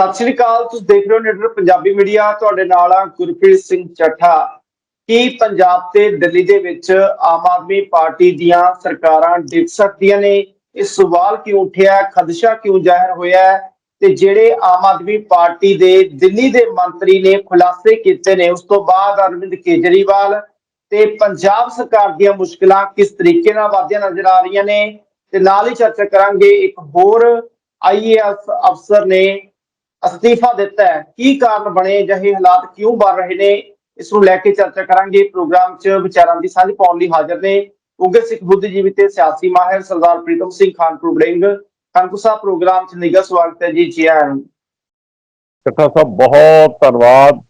ਸਤਿ ਸ਼੍ਰੀ ਅਕਾਲ, ਤੁਸੀਂ ਦੇਖ ਰਹੇ ਹੋ ਨੀਡਰ ਪੰਜਾਬੀ ਮੀਡੀਆ। ਤੁਹਾਡੇ ਨਾਲ ਆ ਗੁਰਪ੍ਰੀਤ ਸਿੰਘ ਚੱਠਾ। ਕੀ ਪੰਜਾਬ ਤੇ ਦਿੱਲੀ ਦੇ ਵਿੱਚ ਆਮ ਆਦਮੀ ਪਾਰਟੀ ਦੀਆਂ ਸਰਕਾਰਾਂ ਡਿੱਗ ਸਕਦੀਆਂ ਨੇ? ਇਹ ਸਵਾਲ ਕਿਉਂ ਉੱਠਿਆ? ਖਦਸ਼ਾ ਕਿਉਂ ਜ਼ਾਹਿਰ ਹੋਇਆ? ਤੇ ਜਿਹੜੇ ਆਮ ਆਦਮੀ ਪਾਰਟੀ ਦੇ ਦਿੱਲੀ ਦੇ ਮੰਤਰੀ ਨੇ ਖੁਲਾਸੇ ਕੀਤੇ ਨੇ, ਉਸ ਤੋਂ ਬਾਅਦ ਅਰਵਿੰਦ ਕੇਜਰੀਵਾਲ ਤੇ ਪੰਜਾਬ ਸਰਕਾਰ ਦੀਆਂ ਮੁਸ਼ਕਲਾਂ ਕਿਸ ਤਰੀਕੇ ਨਾਲ ਵਧਦੀਆਂ ਨਜ਼ਰ ਆ ਰਹੀਆਂ ਨੇ? ਤੇ ਨਾਲ ਹੀ ਚਰਚਾ ਕਰਾਂਗੇ, ਇੱਕ ਹੋਰ ਆਈਏਐਸ ਅਫਸਰ ਨੇ ਅਸਤੀਫਾ ਦਿੱਤਾ ਹੈ। ਕੀ ਕਾਰਨ ਬਣੇ? ਜਿਹੇ ਹਾਲਾਤ ਕਿਉਂ ਬਣ ਰਹੇ ਨੇ? ਇਸ ਨੂੰ ਲੈ ਕੇ ਚਰਚਾ ਕਰਾਂਗੇ। ਪ੍ਰੋਗਰਾਮ 'ਚ ਵਿਚਾਰਾਂ ਦੀ ਸਾਂਝ ਪਾਉਣ ਲਈ ਹਾਜ਼ਰ ਨੇ ਉਗੇ ਸਿੱਖ ਬੁੱਧੀਜੀਵੀ ਤੇ ਸਿਆਸੀ ਮਾਹਿਰ ਸਰਦਾਰ ਪ੍ਰੀਤਮ ਸਿੰਘ ਖਾਨਪੁਰ ਬੜਿੰਗ। ਖਾਨਪੁਰ ਸਾਹਿਬ, ਪ੍ਰੋਗਰਾਮ 'ਚ ਨਿੱਘਾ ਸਵਾਗਤ ਹੈ ਜੀ ਜੀ ਆਇਆਂ ਨੂੰ। ਚੱਠਾ ਸਾਹਿਬ, ਬਹੁਤ ਧੰਨਵਾਦ।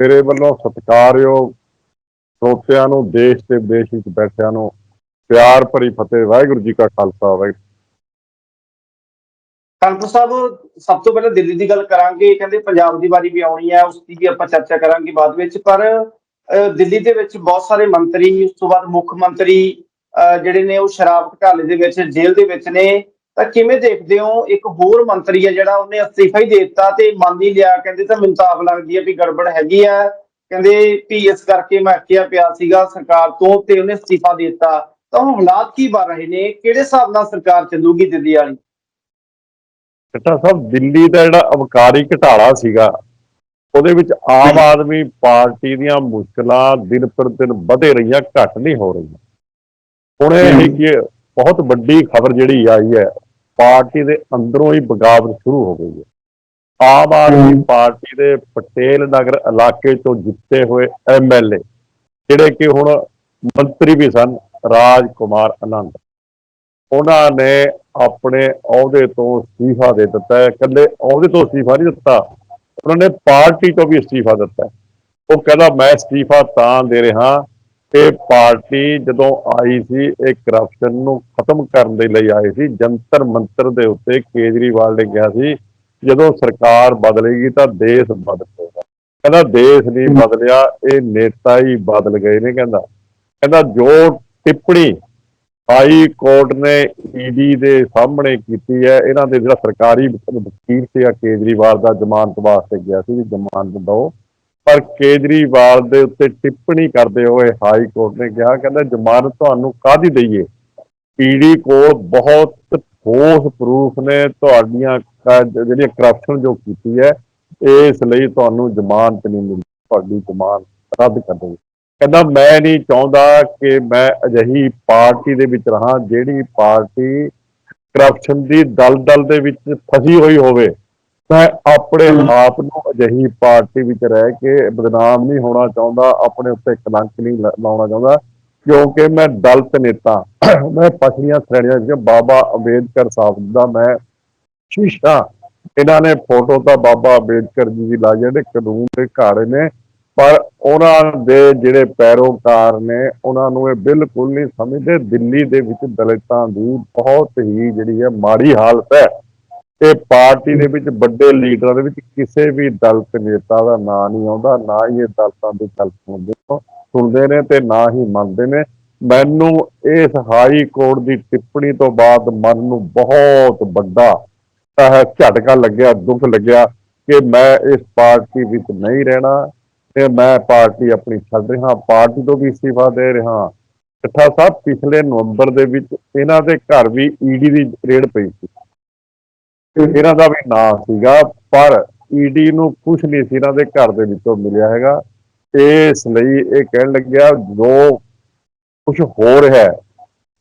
ਤੇਰੇ ਵੱਲੋਂ ਸਤਿਕਾਰਯੋਗ ਸਰੋਤਿਆਂ ਨੂੰ, ਦੇਸ਼ ਤੇ ਵਿਦੇਸ਼ ਵਿੱਚ ਬੈਠਿਆਂ ਨੂੰ ਪਿਆਰ ਭਰੀ ਫਤਿਹ। ਵਾਹਿਗੁਰੂ ਜੀ ਕਾ ਖਾਲਸਾ, ਵਾਹਿਗੁਰੂ ਖਾਨਪੁਰ ਸਾਹਿਬ, ਸਭ ਤੋਂ ਪਹਿਲਾਂ ਦਿੱਲੀ ਦੀ ਗੱਲ ਕਰਾਂਗੇ, ਕਹਿੰਦੇ ਪੰਜਾਬ ਦੀ ਵਾਰੀ ਵੀ ਆਉਣੀ ਹੈ, ਉਸ ਦੀ ਵੀ ਆਪਾਂ ਚਰਚਾ ਕਰਾਂਗੇ ਬਾਅਦ ਵਿੱਚ, ਪਰ ਦਿੱਲੀ ਦੇ ਵਿੱਚ ਬਹੁਤ ਸਾਰੇ ਮੰਤਰੀ, ਉਸ ਤੋਂ ਬਾਅਦ ਮੁੱਖ ਮੰਤਰੀ ਜਿਹੜੇ ਨੇ ਉਹ ਸ਼ਰਾਬ ਘੁਟਾਲੇ ਦੇ ਵਿੱਚ, ਜੇਲ੍ਹ ਦੇ ਵਿੱਚ ਨੇ, ਤਾਂ ਕਿਵੇਂ ਦੇਖਦੇ ਹੋ, ਇੱਕ ਹੋਰ ਮੰਤਰੀ ਹੈ ਜਿਹੜਾ ਉਹਨੇ ਅਸਤੀਫਾ ਹੀ ਦੇ ਦਿੱਤਾ ਤੇ ਮੰਨ ਹੀ ਲਿਆ, ਕਹਿੰਦੇ ਤਾਂ ਮੈਨੂੰ ਤਾਂ ਆਪ ਲੱਗਦੀ ਹੈ ਵੀ ਗੜਬੜ ਹੈਗੀ ਆ ਕਹਿੰਦੇ ਵੀ ਇਸ ਕਰਕੇ ਮੈਂ ਅੱਕਿਆ ਪਿਆ ਸੀਗਾ ਸਰਕਾਰ ਤੋਂ ਤੇ ਉਹਨੇ ਅਸਤੀਫਾ ਦੇ ਦਿੱਤਾ, ਤਾਂ ਉਹ ਹਾਲਾਤ ਕੀ ਬਣ ਰਹੇ ਨੇ, ਕਿਹੜੇ ਹਿਸਾਬ ਨਾਲ ਸਰਕਾਰ ਚੱਲੂਗੀ ਦਿੱਲੀ ਵਾਲੀ? ਚੱਠਾ ਸਾਹਿਬ ਦਿੱਲੀ ਦਾ ਜਿਹੜਾ ਅਵਕਾਰੀ ਘਟਾਲਾ ਸੀਗਾ ਉਹਦੇ ਵਿੱਚ ਆਮ ਆਦਮੀ ਪਾਰਟੀ ਦੀਆਂ ਮੁਸ਼ਕਲਾਂ ਦਿਨ ਪਰ ਦਿਨ ਵਧੇ ਰਹੀਆਂ ਘੱਟ ਨਹੀਂ ਹੋ ਰਹੀਆਂ। ਹੁਣ ਇਹ ਕਿ ਬਹੁਤ ਵੱਡੀ ਖਬਰ ਜਿਹੜੀ ਆਈ ਹੈ ਪਾਰਟੀ ਦੇ ਅੰਦਰੋਂ ਹੀ ਬਗਾਵਤ ਸ਼ੁਰੂ ਹੋ ਗਈ ਹੈ। ਆਮ ਆਦਮੀ ਪਾਰਟੀ ਦੇ ਪਟੇਲ ਨਗਰ ਇਲਾਕੇ ਤੋਂ ਜਿੱਤੇ ਹੋਏ ਐਮਐਲਏ ਜਿਹੜੇ ਕਿ ਹੁਣ ਮੰਤਰੀ ਵੀ ਸਨ ਰਾਜ ਕੁਮਾਰ ਆਨੰਦ। ਉਹਨਾਂ ਨੇ ਆਪਣੇ ਅਹੁਦੇ ਤੋਂ ਅਸਤੀਫਾ ਦੇ ਦਿੱਤਾ ਹੈ। ਇਕੱਲੇ ਅਹੁਦੇ ਤੋਂ ਅਸਤੀਫਾ ਨਹੀਂ ਦਿੱਤਾ। ਉਹਨਾਂ ਨੇ ਪਾਰਟੀ ਤੋਂ ਵੀ ਅਸਤੀਫਾ ਦਿੱਤਾ ਉਹ ਕਹਿੰਦਾ, ਮੈਂ ਅਸਤੀਫਾ ਤਾਂ ਦੇ ਰਿਹਾ ਕਿ ਪਾਰਟੀ ਜਦੋਂ ਆਈ ਸੀ, ਇਹ ਕਰਪਸ਼ਨ ਨੂੰ ਖਤਮ ਕਰਨ ਦੇ ਲਈ ਆਏ ਸੀ। ਜੰਤਰ ਮੰਤਰ ਦੇ ਉੱਤੇ ਕੇਜਰੀਵਾਲ ਨੇ ਕਿਹਾ ਸੀ, ਜਦੋਂ ਸਰਕਾਰ ਬਦਲੇਗੀ ਤਾਂ ਦੇਸ਼ ਬਦਲੇਗਾ। ਕਹਿੰਦਾ, ਦੇਸ਼ ਨਹੀਂ ਬਦਲਿਆ, ਇਹ ਨੇਤਾ ਹੀ ਬਦਲ ਗਏ ਨੇ, ਕਹਿੰਦਾ। ਕਹਿੰਦਾ, ਜੋ ਟਿੱਪਣੀ ਹਾਈ ਕੋਰਟ ਨੇ ਈਡੀ ਦੇ ਸਾਹਮਣੇ ਕੀਤੀ ਹੈ। ਇਹਨਾਂ ਦੇ ਜਿਹੜਾ ਸਰਕਾਰੀ ਵਕੀਲ ਸੀਗਾ ਕੇਜਰੀਵਾਲ ਦਾ ਜ਼ਮਾਨਤ ਵਾਸਤੇ ਗਿਆ ਸੀ ਵੀ ਜ਼ਮਾਨਤ ਦਿਓ। ਪਰ ਕੇਜਰੀਵਾਲ ਦੇ ਉੱਤੇ ਟਿੱਪਣੀ ਕਰਦੇ ਹੋਏ ਹਾਈ ਕੋਰਟ ਨੇ ਕਿਹਾ, ਕਹਿੰਦਾ ਜ਼ਮਾਨਤ ਤੁਹਾਨੂੰ ਕਾਹਦੀ ਦਈਏ? ਈਡੀ ਕੋਲ ਬਹੁਤ ਠੋਸ ਪ੍ਰੂਫ ਨੇ, ਤੁਹਾਡੀਆਂ ਕ- ਜਿਹੜੀਆਂ ਕਰਪਸ਼ਨ ਜੋ ਕੀਤੀ ਹੈ, ਇਸ ਲਈ ਤੁਹਾਨੂੰ ਜ਼ਮਾਨਤ ਨਹੀਂ ਮਿਲਦੀ, ਤੁਹਾਡੀ ਜ਼ਮਾਨਤ ਰੱਦ ਕਰ ਦਿਓ। ਕਹਿੰਦਾ ਮੈਂ ਨਹੀਂ ਚਾਹੁੰਦਾ ਕਿ ਮੈਂ ਅਜਿਹੀ ਪਾਰਟੀ ਦੇ ਵਿੱਚ ਰਹਾ ਜਿਹੜੀ ਪਾਰਟੀ ਕਰਪਸ਼ਨ ਦੀ ਦਲਦਲ ਦੇ ਵਿੱਚ ਫਸੀ ਹੋਈ ਹੋਵੇ। ਮੈਂ ਆਪਣੇ ਆਪ ਨੂੰ ਅਜਿਹੀ ਪਾਰਟੀ ਵਿੱਚ ਰਹਿ ਕੇ ਬਦਨਾਮ ਨਹੀਂ ਹੋਣਾ ਚਾਹੁੰਦਾ ਆਪਣੇ ਉੱਤੇ ਕਲੰਕ ਨਹੀਂ ਲਾ- ਲਾਉਣਾ ਚਾਹੁੰਦਾ ਕਿਉਂਕਿ ਮੈਂ ਦਲਿਤ ਨੇਤਾ। ਮੈਂ ਪਛੜੀਆਂ ਸ਼੍ਰੇਣੀਆਂ ਵਿੱਚ ਬਾਬਾ ਅੰਬੇਦਕਰ ਸਾਹਿਬ ਦਾ ਮੈਂ ਸ਼ੀਸ਼ਾ। ਇਹਨਾਂ ਨੇ ਫੋਟੋ ਤਾਂ ਬਾਬਾ ਅੰਬੇਦਕਰ ਜੀ ਦੀ ਹੈ ਜਿਹੜੇ ਕਾਨੂੰਨ ਦੇ ਘਾੜੇ ਨੇ। ਪਰ ਉਹਨਾਂ ਦੇ ਜਿਹੜੇ ਪੈਰੋਕਾਰ ਨੇ, ਉਹਨਾਂ ਨੂੰ ਇਹ ਬਿਲਕੁਲ ਨਹੀਂ ਸਮਝਦੇ। ਦਿੱਲੀ ਦੇ ਵਿੱਚ ਦਲਿਤਾਂ ਦੀ ਬਹੁਤ ਹੀ ਜਿਹੜੀ ਹੈ ਮਾੜੀ ਹਾਲਤ ਹੈ। ਇਹ ਪਾਰਟੀ ਦੇ ਵਿੱਚ ਵੱਡੇ ਲੀਡਰਾਂ ਦੇ ਵਿੱਚ ਕਿਸੇ ਵੀ ਦਲਤ ਨੇਤਾ ਦਾ ਨਾਂ ਨਹੀਂ ਆਉਂਦਾ। ਨਾ ਹੀ ਇਹ ਦਲਤਾਂ ਦੀ ਗੱਲ ਸੁਣਦੇ ਸੁਣਦੇ ਨੇ ਤੇ ਨਾ ਹੀ ਮੰਨਦੇ ਨੇ। ਮੈਨੂੰ ਇਸ ਹਾਈ ਕੋਰਟ ਦੀ ਟਿੱਪਣੀ ਤੋਂ ਬਾਅਦ ਮਨ ਨੂੰ ਬਹੁਤ ਵੱਡਾ ਅਹ ਝਟਕਾ ਲੱਗਿਆ, ਦੁੱਖ ਲੱਗਿਆ ਕਿ ਮੈਂ ਇਸ ਪਾਰਟੀ ਵਿੱਚ ਨਹੀਂ ਰਹਿਣਾ। ਤੇ ਮੈਂ ਪਾਰਟੀ ਆਪਣੀ ਛੱਡ ਰਿਹਾ, ਪਾਰਟੀ ਤੋਂ ਵੀ ਅਸਤੀਫਾ ਦੇ ਰਿਹਾ। ਇਕੱਠਾ ਸਾਹਿਬ, ਪਿਛਲੇ ਨਵੰਬਰ ਦੇ ਵਿੱਚ ਇਹਨਾਂ ਦੇ ਘਰ ਵੀ ਈਡੀ ਦੀ ਰੇਡ ਪਈ ਸੀ। ਇਹਨਾਂ ਦਾ ਵੀ ਨਾਂ ਸੀਗਾ, ਪਰ ਈਡੀ ਨੂੰ ਕੁਝ ਨਹੀਂ ਸੀ ਇਹਨਾਂ ਦੇ ਘਰ ਦੇ ਵਿੱਚੋਂ ਮਿਲਿਆ ਹੈਗਾ। ਇਸ ਲਈ ਇਹ ਕਹਿਣ ਲੱਗਿਆ, ਜੋ ਕੁਝ ਹੋ ਰਿਹਾ ਹੈ,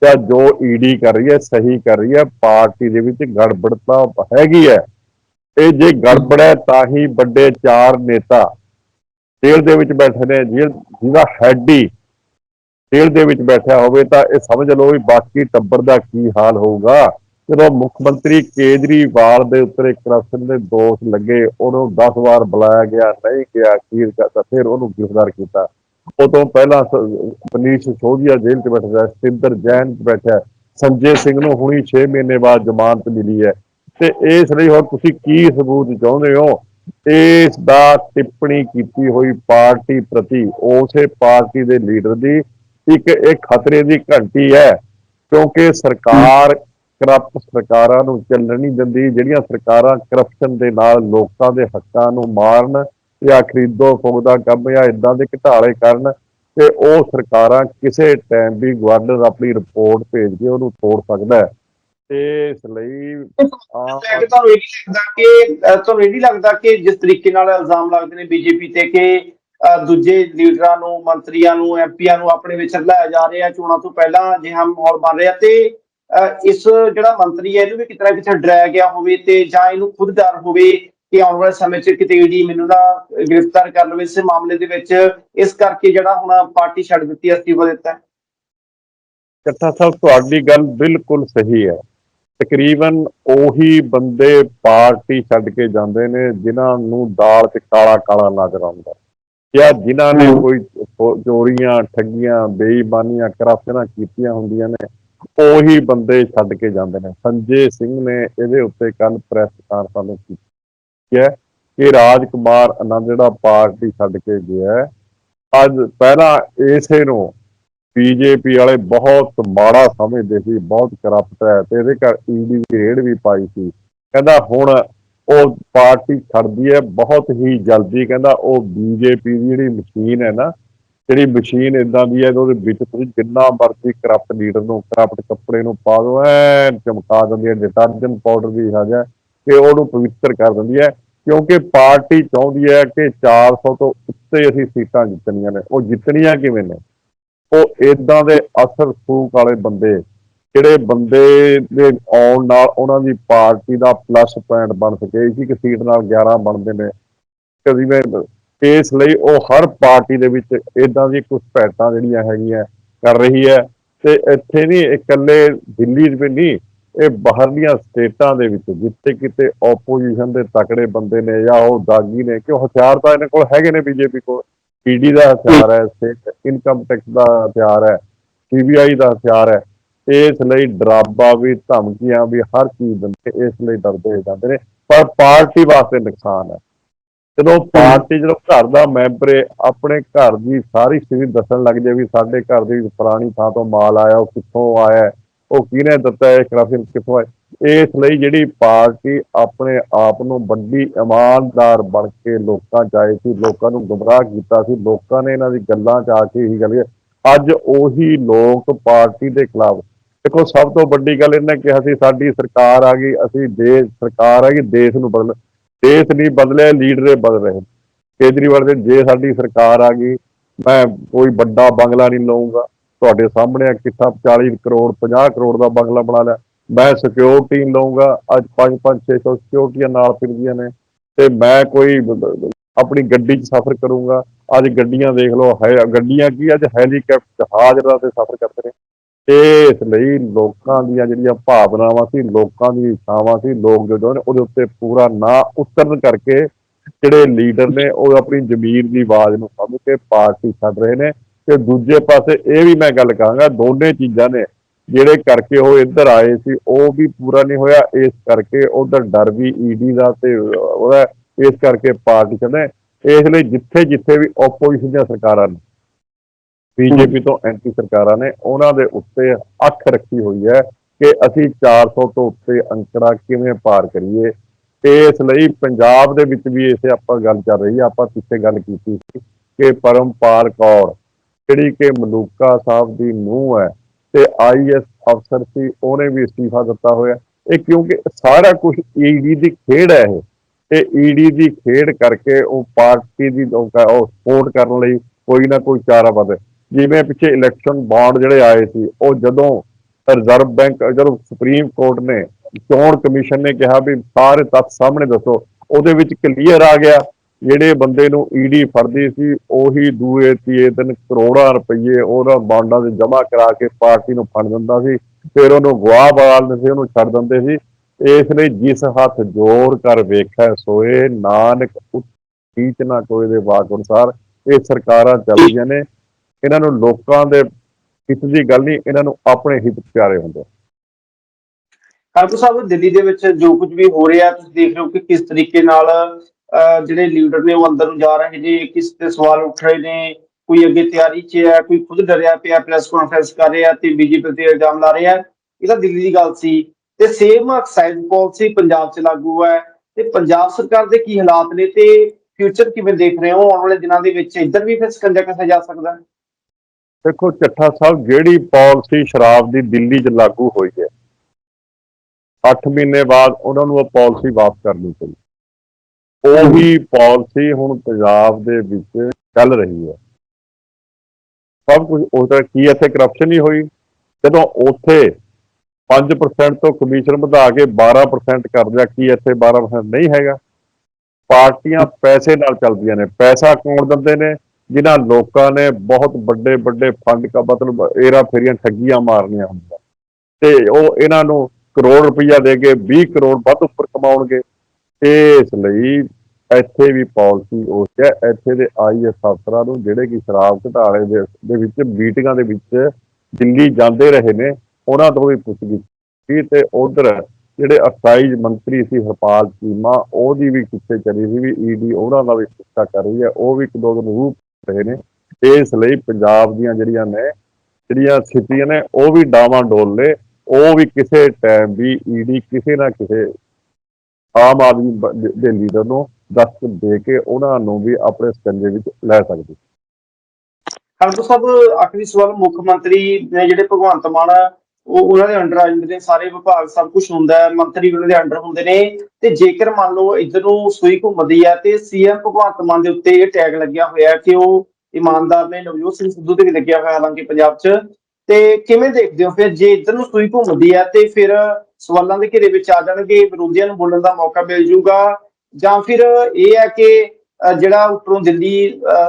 ਜਾਂ ਜੋ ਈਡੀ ਕਰ ਰਹੀ ਹੈ, ਸਹੀ ਕਰ ਰਹੀ ਹੈ, ਪਾਰਟੀ ਦੇ ਵਿੱਚ ਗੜਬੜ ਤਾਂ ਹੈਗੀ ਹੈ। ਇਹ ਜੇ ਗੜਬੜ ਹੈ, ਤਾਂ ਹੀ ਵੱਡੇ ਚਾਰ ਨੇਤਾ ਤੇਲ ਦੇ ਵਿੱਚ ਬੈਠੇ ਨੇ ਜਿਹਦਾ ਹੈਡ ਹੀ ਜੇਲ੍ਹ ਦੇ ਵਿੱਚ ਬੈਠਿਆ ਹੋਵੇ ਤਾਂ ਇਹ ਸਮਝ ਲਓ ਵੀ ਬਾਕੀ ਟੱਬਰ ਦਾ ਕੀ ਹਾਲ ਹੋਊਗਾ। ਜਦੋਂ ਮੁੱਖ ਮੰਤਰੀ ਕੇਜਰੀਵਾਲ ਦੇ ਉੱਤੇ ਕਰਪਸ਼ਨ ਦੇ ਦੋਸ਼ ਲੱਗੇ, ਉਹਨੂੰ 10 ਵਾਰ ਬੁਲਾਇਆ ਗਿਆ, ਨਹੀਂ ਗਿਆ ਅਖੀਰ ਕਰਤਾ ਫਿਰ ਉਹਨੂੰ ਗ੍ਰਿਫਤਾਰ ਕੀਤਾ। ਉਹ ਤੋਂ ਪਹਿਲਾਂ ਮਨੀਸ਼ ਸੋਧੀਆ ਜੇਲ੍ਹ 'ਚ ਬੈਠਾ ਸਤਿੰਦਰ ਜੈਨ 'ਚ ਬੈਠਾ ਸੰਜੇ ਸਿੰਘ ਨੂੰ ਹੁਣੀ 6 ਮਹੀਨੇ ਬਾਅਦ ਜ਼ਮਾਨਤ ਮਿਲੀ ਹੈ। ਤੇ ਇਸ ਲਈ ਹੁਣ ਤੁਸੀਂ ਕੀ ਸਬੂਤ ਚਾਹੁੰਦੇ ਹੋ? ਇਸ ਦਾ ਟਿੱਪਣੀ ਕੀਤੀ ਹੋਈ ਪਾਰਟੀ ਪ੍ਰਤੀ, ਉਸੇ ਪਾਰਟੀ ਦੇ ਲੀਡਰ ਦੀ ਇੱਕ ਇਹ ਖਤਰੇ ਦੀ ਘੰਟੀ ਹੈ, ਕਿਉਂਕਿ ਸਰਕਾਰ ਕਰਪਟ ਸਰਕਾਰਾਂ ਨੂੰ ਚੱਲਣ ਨਹੀਂ ਦਿੰਦੀ, ਜਿਹੜੀਆਂ ਸਰਕਾਰਾਂ ਕਰਪਸ਼ਨ ਦੇ ਨਾਲ ਲੋਕਾਂ ਦੇ ਹੱਕਾਂ ਨੂੰ ਮਾਰਨ ਜਾਂ ਖਰੀਦੋ ਫੋਗਦਾ ਕੰਮ ਜਾਂ ਇਦਾਂ ਦੇ ਘਟਾਲੇ ਕਰਨ, ਤੇ ਉਹ ਸਰਕਾਰਾਂ ਕਿਸੇ ਟਾਈਮ ਵੀ ਗਵਰਨਰ ਆਪਣੀ ਰਿਪੋਰਟ ਭੇਜ ਕੇ ਉਹਨੂੰ ਤੋੜ ਸਕਦਾ ਹੈ। ਤੇ ਇਸ ਲਈ ਤੁਹਾਨੂੰ ਇਹ ਨਹੀਂ ਲੱਗਦਾ ਕਿ ਤੁਹਾਨੂੰ ਇਹ ਨਹੀਂ ਲੱਗਦਾ ਕਿ ਜਿਸ ਤਰੀਕੇ ਨਾਲ ਇਲਜ਼ਾਮ ਲੱਗਦੇ ਨੇ ਬੀਜੇਪੀ ਤੇ ਕਿ ਦੂਜੇ ਲੀਡਰਾਂ ਨੂੰ ਮੰਤਰੀਆਂ ਨੂੰ ਐਮਪੀਆਂ ਨੂੰ ਆਪਣੇ ਵਿੱਚ ਲਾਇਆ ਜਾ ਰਿਹਾ ਚੋਣਾਂ ਤੋਂ ਪਹਿਲਾਂ ਜਿਹਾ ਮਾਹੌਲ ਬਣ ਰਿਹਾ ਤੇ ਇਸ ਜਿਹੜਾ ਮੰਤਰੀ ਹੈ ਇਹਨੂੰ ਵੀ ਕਿਤੇ ਨਾ ਕਿਤੇ ਡਰਾਇਆ ਗਿਆ ਹੋਵੇ ਤੇ ਜਾਂ ਇਹਨੂੰ ਖੁਦ ਡਰ ਹੋਵੇ ਕਿ ਆਉਣ ਵਾਲੇ ਸਮੇਂ 'ਚ ਕਿਤੇ ਈਡੀ ਮੈਨੂੰ ਨਾ ਗ੍ਰਿਫਤਾਰ ਕਰ ਲਵੇ ਇਸ ਮਾਮਲੇ ਦੇ ਵਿੱਚ ਇਸ ਕਰਕੇ ਜਿਹੜਾ ਹੁਣ ਪਾਰਟੀ ਛੱਡ ਦਿੱਤੀ ਅਸਤੀਫਾ ਦਿੱਤਾ। ਚੱਠਾ ਸਾਹਿਬ ਤੁਹਾਡੀ ਗੱਲ ਬਿਲਕੁਲ ਸਹੀ ਹੈ ਤਕਰੀਬਨ ਉਹੀ ਬੰਦੇ ਪਾਰਟੀ ਛੱਡ ਕੇ ਜਾਂਦੇ ਨੇ ਜਿਨ੍ਹਾਂ ਨੂੰ ਦਾਲ ਤੇ ਕਾਲਾ ਕਾਲਾ ਨਜ਼ਰ ਆਉਂਦਾ ਜਾਂ ਜਿਨ੍ਹਾਂ ਨੇ। ਕੋਈ ਚੋ- ਚੋਰੀਆਂ ਠੱਗੀਆਂ ਬੇਈਮਾਨੀਆਂ ਕਰਪਸ਼ਨਾਂ ਕੀਤੀਆਂ ਹੁੰਦੀਆਂ ਨੇ ਉਹੀ ਬੰਦੇ ਛੱਡ ਕੇ ਜਾਂਦੇ ਨੇ ਸੰਜੇ ਸਿੰਘ ਨੇ ਇਹਦੇ ਉੱਤੇ ਕੱਲ ਪ੍ਰੈਸ ਕਾਨਫਰੰਸ ਕੀਤੀ ਹੈ ਕਿ ਰਾਜਕੁਮਾਰ ਆਨੰਦ ਜਿਹੜਾ ਪਾਰਟੀ ਛੱਡ ਕੇ ਗਿਆ ਅੱਜ ਪਹਿਲਾਂ ਇਸੇ ਨੂੰ ਬੀਜੇਪੀ ਵਾਲੇ ਬਹੁਤ ਮਾੜਾ ਸਮਝਦੇ ਸੀ, ਬਹੁਤ ਕਰਪਟ ਹੈ ਤੇ ਇਹਦੇ ਘਰ ਈਡੀ ਦੀ ਰੇਡ ਵੀ ਪਾਈ ਸੀ। ਕਹਿੰਦਾ ਹੁਣ ਉਹ ਪਾਰਟੀ ਛੱਡਦੀ ਹੈ, ਬਹੁਤ ਹੀ ਜਲਦੀ ਕਹਿੰਦਾ ਉਹ ਬੀਜੇਪੀ ਦੀ ਜਿਹੜੀ ਮਸ਼ੀਨ ਹੈ ਨਾ, ਜਿਹੜੀ ਮਸ਼ੀਨ ਇਦਾਂ ਦੀ ਹੈ ਉਹਦੇ ਵਿੱਚ ਤੁਸੀਂ ਜਿੰਨਾ ਮਰਜ਼ੀ ਕਰਪਟ ਲੀਡਰ ਨੂੰ, ਕਰਪਟ ਕੱਪੜੇ ਨੂੰ ਪਾ ਦਿਓ, ਐਨ ਚਮਕਾ ਦਿੰਦੀ ਹੈ, ਡਿਟਰਜੈਂਟ ਪਾਊਡਰ ਦੀ ਹੈਗਾ ਕਿ ਉਹਨੂੰ ਪਵਿੱਤਰ ਕਰ ਦਿੰਦੀ ਹੈ, ਕਿਉਂਕਿ ਪਾਰਟੀ ਚਾਹੁੰਦੀ ਹੈ ਕਿ 400 ਤੋਂ ਉੱਤੇ ਅਸੀਂ ਸੀਟਾਂ ਜਿੱਤਣੀਆਂ ਨੇ। ਉਹ ਜਿੱਤਣੀਆਂ ਕਿਵੇਂ ਨੇ? ਉਹ ਇਦਾਂ ਦੇ ਅਸਰ ਫੂਕ ਵਾਲੇ ਬੰਦੇ, ਜਿਹੜੇ ਬੰਦੇ ਦੇ ਆਉਣ ਨਾਲ ਉਹਨਾਂ ਦੀ ਪਾਰਟੀ ਦਾ ਪਲੱਸ ਪੁਆਇੰਟ ਬਣ ਸਕੇ, ਇੱਕ ਇੱਕ ਸੀਟ ਨਾਲ 11 ਬਣਦੇ ਨੇ। ਕਦੀ ਮੈਂ ਇਸ ਲਈ ਉਹ ਹਰ ਪਾਰਟੀ ਦੇ ਵਿੱਚ ਇਦਾਂ ਦੀ ਕੁਝ ਭੈਟਾਂ ਜਿਹੜੀਆਂ ਹੈਗੀਆਂ ਕਰ ਰਹੀ ਹੈ। ਤੇ ਇੱਥੇ ਨਹੀਂ ਇਕੱਲੇ ਦਿੱਲੀ ਦੇ ਨਹੀਂ ਇਹ ਬਾਹਰਲੀਆਂ ਸਟੇਟਾਂ ਦੇ ਵਿੱਚ, ਜਿੱਥੇ ਕਿਤੇ ਆਪੋਜੀਸ਼ਨ ਦੇ ਤਕੜੇ ਬੰਦੇ ਨੇ ਜਾਂ ਉਹ ਦਾਗੀ ਨੇ ਕਿ ਉਹ ਹਥਿਆਰ ਤਾਂ ਇਹਨਾਂ ਕੋਲ ਹੈਗੇ ਨੇ ਬੀਜੇਪੀ ਕੋਲ। ਈਡੀ ਦਾ ਹਥਿਆਰ ਹੈ ਸਟੇਟ ਇਨਕਮ ਟੈਕਸ ਦਾ ਹਥਿਆਰ ਹੈ ਸੀਬੀਆਈ ਦਾ ਹਥਿਆਰ ਹੈ, ਇਸ ਲਈ ਡਰਾਬਾ ਵੀ, ਧਮਕੀਆਂ ਵੀ ਹਰ ਚੀਜ਼ ਦਿੰਦੇ ਇਸ ਲਈ ਡਰਦੇ ਜਾਂਦੇ ਨੇ, ਪਰ ਪਾਰਟੀ ਵਾਸਤੇ ਨੁਕਸਾਨ ਹੈ। ਜਦੋਂ ਪਾਰਟੀ, ਜਦੋਂ ਘਰ ਦਾ ਮੈਂਬਰ ਆਪਣੇ ਘਰ ਦੀ ਸਾਰੀ ਸਥਿਤੀ ਦੱਸਣ ਲੱਗ ਜਾਏ ਵੀ ਸਾਡੇ ਘਰ ਦੀ ਪੁਰਾਣੀ ਥਾਂ ਤੋਂ ਮਾਲ ਆਇਆ, ਉਹ ਕਿੱਥੋਂ ਆਇਆ, ਉਹ ਕਿਹਨੇ ਦਿੱਤਾ ਹੈ ਕਰਪਸ਼ਨ ਕਿੱਥੋਂ ਆਇਆ ਇਸ ਲਈ ਜਿਹੜੀ ਪਾਰਟੀ ਆਪਣੇ ਆਪ ਨੂੰ ਵੱਡੀ ਇਮਾਨਦਾਰ ਬਣ ਕੇ ਲੋਕਾਂ ਚ ਆਏ ਸੀ, ਲੋਕਾਂ ਨੂੰ ਗੁੰਮਰਾਹ ਕੀਤਾ ਸੀ, ਲੋਕਾਂ ਨੇ ਇਹਨਾਂ ਦੀ ਗੱਲਾਂ ਚ ਆ ਕੇ ਇਹੀ ਗੱਲ ਕਹੀ। ਅੱਜ ਉਹੀ ਲੋਕ ਪਾਰਟੀ ਦੇ ਖਿਲਾਫ, ਦੇਖੋ ਸਭ ਤੋਂ ਵੱਡੀ ਗੱਲ ਇਹਨਾਂ ਕਿਹਾ ਸੀ, ਸਾਡੀ ਸਰਕਾਰ ਆ ਗਈ, ਅਸੀਂ ਦੇਸ਼, ਸਰਕਾਰ ਆ ਗਈ, ਦੇਸ਼ ਨੂੰ ਬਦਲ, ਦੇਸ਼ ਨਹੀਂ ਬਦਲੇ, ਲੀਡਰੇ ਬਦਲ ਰਹੇ। ਕੇਜਰੀਵਾਲ ਦੇ ਜੇ ਸਾਡੀ ਸਰਕਾਰ ਆ ਗਈ, ਮੈਂ ਕੋਈ ਵੱਡਾ ਬੰਗਲਾ ਨਹੀਂ ਲਵਾਂਗਾ ਤੁਹਾਡੇ ਸਾਹਮਣੇ ਆ, ਕਿੱਥਾ 40 ਕਰੋੜ 50 ਕਰੋੜ ਦਾ ਬੰਗਲਾ ਬਣਾ ਲਿਆ। ਮੈਂ ਸਿਕਿਉਰਿਟੀ ਨਹੀਂ ਲਵਾਂਗਾ ਅੱਜ 5 5 600 ਸਿਕਿਉਰਿਟੀਆਂ ਨਾਲ ਫਿਰਦੀਆਂ ਨੇ। ਤੇ ਮੈਂ ਕੋਈ ਆਪਣੀ ਗੱਡੀ 'ਚ ਸਫ਼ਰ ਕਰੂੰਗਾ। ਅੱਜ ਗੱਡੀਆਂ ਦੇਖ ਲਓ, ਹੈ, ਗੱਡੀਆਂ ਕੀ ਅੱਜ ਹੈਲੀਕਾਪਟਰ ਜਹਾਜ਼ ਤੇ ਸਫ਼ਰ ਕਰਦੇ ਨੇ। ਤੇ ਇਸ ਲਈ ਲੋਕਾਂ ਦੀਆਂ ਜਿਹੜੀਆਂ ਭਾਵਨਾਵਾਂ ਸੀ, ਲੋਕਾਂ ਦੀ ਇੱਛਾਵਾਂ ਸੀ, ਲੋਕ ਜਦੋਂ ਨੇ ਉਹਦੇ ਉੱਤੇ ਪੂਰਾ ਨਾ ਉਤਰਨ ਕਰਕੇ ਜਿਹੜੇ ਲੀਡਰ ਨੇ, ਉਹ ਆਪਣੀ ਜ਼ਮੀਰ ਦੀ ਆਵਾਜ਼ ਨੂੰ ਸਮਝ ਕੇ ਪਾਰਟੀ ਛੱਡ ਰਹੇ ਨੇ। ਤੇ ਦੂਜੇ ਪਾਸੇ ਇਹ ਵੀ ਮੈਂ ਗੱਲ ਕਹਾਂਗਾ, ਦੋਨੇ ਚੀਜ਼ਾਂ ਨੇ ਜਿਹੜੇ ਕਰਕੇ ਉਹ ਇੱਧਰ ਆਏ ਸੀ, ਉਹ ਵੀ ਪੂਰਾ ਨਹੀਂ ਹੋਇਆ। ਇਸ ਕਰਕੇ ਉਧਰ ਡਰ ਵੀ ਈਡੀ ਦਾ ਤੇ ਉਹਦਾ ਇਸ ਕਰਕੇ ਪਾਰਟੀ ਛੱਡੇ ਇਸ ਲਈ ਜਿੱਥੇ ਜਿੱਥੇ ਵੀ ਆਪੋਜੀਸ਼ਨ ਦੀਆਂ ਸਰਕਾਰਾਂ ਨੇ ਬੀਜੇਪੀ ਤੋਂ ਐਂਟੀ ਸਰਕਾਰਾਂ ਨੇ, ਉਹਨਾਂ ਦੇ ਉੱਤੇ ਅੱਖ ਰੱਖੀ ਹੋਈ ਹੈ ਕਿ ਅਸੀਂ 400 ਤੋਂ ਉੱਤੇ ਅੰਕੜਾ ਕਿਵੇਂ ਪਾਰ ਕਰੀਏ। ਇਸ ਲਈ ਪੰਜਾਬ ਦੇ ਵਿੱਚ ਵੀ ਇਸੇ ਆਪਾਂ ਗੱਲ ਚੱਲ ਰਹੀ ਹੈ, ਆਪਾਂ ਪਿੱਛੇ ਗੱਲ ਕੀਤੀ ਸੀ ਕਿ ਪਰਮਪਾਲ ਕੌਰ, ਜਿਹੜੀ ਕਿ ਮਲੂਕਾ ਸਾਹਿਬ ਦੀ ਨੂੰਹ ਹੈ ਤੇ ਆਈਐਸ ਅਫਸਰ ਸੀ, ਉਹਨੇ ਵੀ ਅਸਤੀਫਾ ਦਿੱਤਾ ਹੋਇਆ। ਇਹ ਕਿਉਂਕਿ ਸਾਰਾ ਕੁਝ ਈਡੀ ਦੀ ਖੇਡ ਹੈ ਇਹ। ਤੇ ਈਡੀ ਦੀ ਖੇਡ ਕਰਕੇ ਉਹ ਪਾਰਟੀ ਦੀ ਉਹ ਸਪੋਰਟ ਕਰਨ ਲਈ ਕੋਈ ਨਾ ਕੋਈ ਚਾਰਾ ਬਦ ਜਿਵੇਂ ਪਿੱਛੇ ਇਲੈਕਸ਼ਨ ਬੌਂਡ ਜਿਹੜੇ ਆਏ ਸੀ, ਉਹ ਜਦੋਂ ਰਿਜ਼ਰਵ ਬੈਂਕ, ਜਦੋਂ ਸੁਪਰੀਮ ਕੋਰਟ ਨੇ ਚੋਣ ਕਮਿਸ਼ਨ ਨੇ ਕਿਹਾ ਵੀ ਸਾਰੇ ਤੱਥ ਸਾਹਮਣੇ ਦੱਸੋ, ਉਹਦੇ ਵਿੱਚ ਕਲੀਅਰ ਆ ਗਿਆ। ਜਿਹੜੇ ਬੰਦੇ ਨੂੰ ਈਡੀ ਫੜਦੀ ਸੀ, ਉਹੀ ਦੂਏ ਤੀਏ ਦਿਨ ਕਰੋੜਾਂ ਰੁਪਏ ਉਹਨਾਂ ਬਾਂਡਾਂ ਦੇ ਜਮ੍ਹਾਂ ਕਰਾ ਕੇ ਪਾਰਟੀ ਨੂੰ ਫੜ ਦਿੰਦਾ ਸੀ, ਫਿਰ ਉਹਨੂੰ ਗਵਾਹ ਬਾਲਦੇ ਸੀ, ਉਹਨੂੰ ਛੱਡ ਦਿੰਦੇ ਸੀ। ਇਸ ਲਈ ਜਿਸ ਹੱਥ ਜੋਰ ਕਰ ਵੇਖੈ ਸੋਏ, ਨਾਨਕ ਕੀਚ ਨਾ ਕੋਈ ਦੇ ਵਾਕ ਅਨੁਸਾਰ, ਇਹ ਸਰਕਾਰਾਂ ਚੱਲਦੀਆਂ ਨੇ। ਇਹਨਾਂ ਨੂੰ ਲੋਕਾਂ ਦੇ ਹਿੱਤ ਦੀ ਗੱਲ ਨਹੀਂ, ਇਹਨਾਂ ਨੂੰ ਆਪਣੇ ਹਿੱਤ ਪਿਆਰੇ ਹੁੰਦੇ ਖਾਲਸਾ ਸਾਹਿਬ, ਦਿੱਲੀ ਦੇ ਵਿੱਚ ਜੋ ਕੁਝ ਵੀ ਹੋ ਰਿਹਾ, ਤੁਸੀਂ ਦੇਖ ਰਹੇ ਹੋ ਕਿ ਕਿਸ ਤਰੀਕੇ ਨਾਲ ਜਿਹੜੇ ਲੀਡਰ ਨੇ ਉਹ ਅੰਦਰ ਨੂੰ ਜਾ ਰਹੇ ਨੇ, ਕਿਸ ਤੇ ਸਵਾਲ ਉੱਠ ਰਹੇ ਨੇ, ਕੋਈ ਅੱਗੇ ਤਿਆਰੀ 'ਚ ਹੈ, ਕੋਈ ਖੁਦ ਡਰਿਆ ਪਿਆ ਪ੍ਰੈਸ ਕਾਨਫਰੰਸ ਕਰ ਰਿਹਾ ਤੇ ਬੀਜੇਪੀ ਤੇ ਇਲਜ਼ਾਮ ਲਾ ਰਿਹਾ ਇਹ ਤਾਂ ਦਿੱਲੀ ਦੀ ਗੱਲ ਸੀ। ਤੇ ਸੇਮ ਐਕਸਾਈਜ਼ ਪਾਲਿਸੀ ਪੰਜਾਬ 'ਚ ਲਾਗੂ ਹੈ। ਤੇ ਪੰਜਾਬ ਸਰਕਾਰ ਦੇ ਕੀ ਹਾਲਾਤ ਨੇ ਤੇ ਫਿਊਚਰ ਕਿਵੇਂ ਦੇਖ ਰਹੇ ਹੋ? ਆਉਣ ਵਾਲੇ ਦਿਨਾਂ ਦੇ ਵਿੱਚ ਇੱਧਰ ਵੀ ਫਿਰ ਸਕੰਜਾ ਕੱਸਿਆ ਜਾ ਸਕਦਾ ਹੈ। ਦੇਖੋ, ਚੱਠਾ ਸਾਹਿਬ, ਜਿਹੜੀ ਪਾਲਿਸੀ ਸ਼ਰਾਬ ਦੀ ਦਿੱਲੀ 'ਚ ਲਾਗੂ ਹੋਈ ਹੈ 8 ਮਹੀਨੇ ਬਾਅਦ ਉਹਨਾਂ ਨੂੰ ਉਹ ਪਾਲਿਸੀ ਵਾਪਸ ਕਰਨੀ ਪਈ ਉਹੀ ਪਾਲਿਸੀ ਹੁਣ ਪੰਜਾਬ ਦੇ ਵਿੱਚ ਚੱਲ ਰਹੀ ਹੈ। ਸਭ ਕੁਝ ਉਸ ਤਰ੍ਹਾਂ ਕੀ ਇੱਥੇ ਕਰਪਸ਼ਨ ਨਹੀਂ ਹੋਈ? ਜਦੋਂ ਉੱਥੇ 5% ਤੋਂ ਕਮਿਸ਼ਨ ਵਧਾ ਕੇ 12% ਕਰ ਦਿਆ ਕੀ ਇੱਥੇ 12% ਨਹੀਂ ਹੈਗਾ? ਪਾਰਟੀਆਂ ਪੈਸੇ ਨਾਲ ਚੱਲਦੀਆਂ ਨੇ, ਪੈਸਾ ਕੌਣ ਦਿੰਦੇ ਨੇ, ਜਿਨ੍ਹਾਂ ਲੋਕਾਂ ਨੇ ਬਹੁਤ ਵੱਡੇ ਵੱਡੇ ਫੰਡ ਕਾ ਮਤਲਬ ਏਰਾ ਫੇਰੀਆਂ ਠੱਗੀਆਂ ਮਾਰਨੀਆਂ ਹੁੰਦੀਆਂ। ਤੇ ਉਹ ਇਹਨਾਂ ਨੂੰ ਕਰੋੜ ਰੁਪਈਆ ਦੇ ਕੇ 20 ਕਰੋੜ ਵੱਧ ਉੱਪਰ ਕਮਾਉਣਗੇ। ਇਸ ਲਈ ਇੱਥੇ ਵੀ ਪਾਲਿਸੀ ਉਸ ਹੈ, ਇੱਥੇ ਦੇ ਆਈਐਸ ਅਫਸਰਾਂ ਨੂੰ ਜਿਹੜੇ ਕਿ ਸ਼ਰਾਬ ਘਟਾਲੇ ਦੇ ਵਿੱਚ ਮੀਟਿੰਗਾਂ ਦੇ ਵਿੱਚ ਦਿੱਲੀ ਜਾਂਦੇ ਰਹੇ ਨੇ, ਉਹਨਾਂ ਤੋਂ ਵੀ ਪੁੱਛਗਿੱਛ ਕੀਤੀ ਤੇ ਉਧਰ ਜਿਹੜੇ ਐਕਸਾਈਜ਼ ਮੰਤਰੀ ਸੀ ਹਰਪਾਲ ਚੀਮਾ, ਉਹਦੀ ਵੀ ਕਿੱਥੇ ਚਲੀ ਸੀ ਵੀ ਈਡੀ ਉਹਨਾਂ ਦਾ ਵੀ ਪੁੱਛਾ ਕਰ ਰਹੀ ਹੈ, ਉਹ ਵੀ ਇੱਕ ਦੋ ਦਿਨ ਰੂਪ ਰਹੇ ਨੇ। ਇਸ ਲਈ ਪੰਜਾਬ ਦੀਆਂ ਜਿਹੜੀਆਂ ਨੇ, ਜਿਹੜੀਆਂ ਸਥਿਤੀਆਂ ਨੇ, ਉਹ ਵੀ ਡਾਵਾਂ ਡੋਲ ਨੇ, ਉਹ ਵੀ ਕਿਸੇ ਟਾਈਮ ਵੀ ਈਡੀ ਕਿਸੇ ਨਾ ਕਿਸੇ ਆਮ ਆਦਮੀ ਦੇ- ਲੀਡਰ ਨੂੰ ਦਸਤਕ ਦੇ ਕੇ ਉਹਨਾਂ ਨੂੰ ਵੀ ਆਪਣੇ ਸਕੰਜੇ ਵਿੱਚ ਲੈ ਸਕਦੀ। ਖਾਲਸਾ ਸਾਹਿਬ ਆਖਰੀ ਸਵਾਲ ਮੁੱਖ ਮੰਤਰੀ ਨੇ ਜਿਹੜੇ ਭਗਵੰਤ ਮਾਨ ਉਹ ਉਹਨਾਂ ਦੇ ਅੰਡਰ ਆ ਨੇ ਸਾਰੇ ਵਿਭਾਗ ਸਭ ਕੁਝ ਹੁੰਦਾ ਹੈ, ਮੰਤਰੀ ਉਹਨਾਂ ਦੇ ਅੰਡਰ ਹੁੰਦੇ ਨੇ। ਤੇ ਜੇਕਰ ਮੰਨ ਲਓ ਇੱਧਰ ਨੂੰ ਸੂਈ ਘੁੰਮਦੀ ਹੈ ਤੇ ਸੀਐਮ ਭਗਵੰਤ ਮਾਨ ਦੇ ਉੱਤੇ ਇਹ ਟੈਗ ਲੱਗਿਆ ਹੋਇਆ ਕਿ ਉਹ ਇਮਾਨਦਾਰ ਨੇ ਨਵਜੋਤ ਸਿੰਘ ਸਿੱਧੂ ਤੇ ਵੀ ਲੱਗਿਆ ਹੋਇਆ, ਹਾਲਾਂਕਿ ਪੰਜਾਬ 'ਚ। ਤੇ ਕਿਵੇਂ ਦੇਖਦੇ ਹੋ? ਫਿਰ ਜੇ ਇੱਧਰ ਨੂੰ ਸੂਈ ਘੁੰਮਦੀ ਹੈ ਤੇ ਫਿਰ ਸਵਾਲਾਂ ਦੇ ਘੇਰੇ ਵਿੱਚ ਆ ਜਾਣਗੇ ਵਿਰੋਧੀਆਂ ਨੂੰ ਬੋਲਣ ਦਾ ਮੌਕਾ ਮਿਲ ਜੂਗਾ। ਜਾਂ ਫਿਰ ਇਹ ਹੈ ਕਿ ਜਿਹੜਾ ਉੱਪਰੋਂ ਦਿੱਲੀ